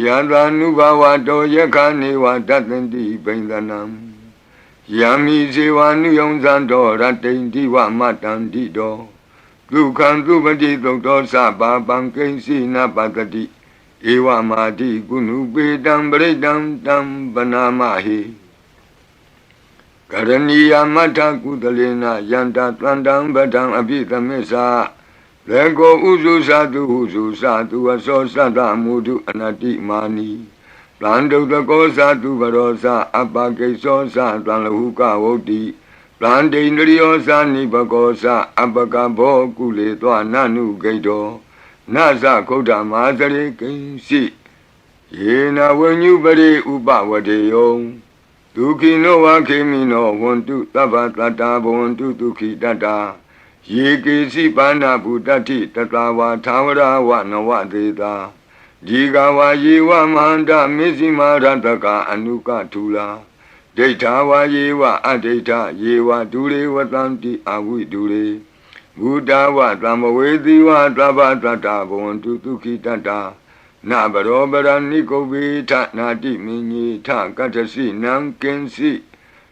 ယန္တာနုဘဝတောယခနေဝတတ္တန္တိပိန္ဒနံယံမိဇေဝနုယုံဇံတော်ရတ္တိန်တိဝမတ္တန္တိတောဒုက္ခံသူပတိသုတ်တောသဘာပံကိဉ္စီနပတ္တိဧဝမာတိကုဏုပေတံပရိတံတံပနာမဟိကရဏီယမတ္ထကုသလေနယန္တာတန္တံပဒံအပိသမစ္ဆာ လေကိုဥစုသတုဟုစုသတုအစောသတ္တမုဒုအနတိမာနီတန်တုတကောသတုဘရောသအပကိသောသတံလဟုကဝုတ်တိတန်တိန္ဒရိယောသနိဘကောသအပကဘောကုလေသောနနုဂိတောနသခုဒ္ဓမာသရေကိဉ္စီယေနဝဉ္ညုပရိဥပဝတေယောဒုခိနောဝခေမိနောဝန္တုသဗ္ဗတတ္တာဘဝန္တုဒုခိတတ္တာ ယေကေစီပါဏဗုတ္တိတတဝါသာဝရဝနဝသေတာဒီကဝါယေဝမဟန္တမေဇိမာရတကအနုကထူလာဒိဋ္ဌာဝါယေဝအဒိဋ္ဌယေဝဒူရေဝတံတိအဝိဒူရေဘုဒ္ဓဝသံမဝေသီဝသဗ္ဗတတ္တာဘဝန္တုဒုခိတတ္တာနဘရောပရဏိကုဗ္ဗေထနာတိမင်းကြီးထကတ္ထစီနံကင်စီ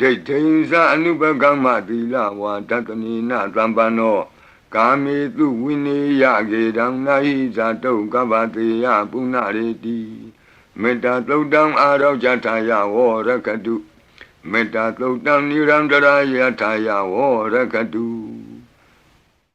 ဒိဋ္ဌိသအနုပကမ္မသီလဝါတတနိနသံပန္နောကာမေတုဝိနေယကေတံနာဟိဇာတုကဗ္ဗတေယပုဏ္ဏရေတိမေတ္တာသုတ်တံအာရောဇထာယဝောရကတုမေတ္တာသုတ်တံနိရန္တရာယထာယဝောရကတု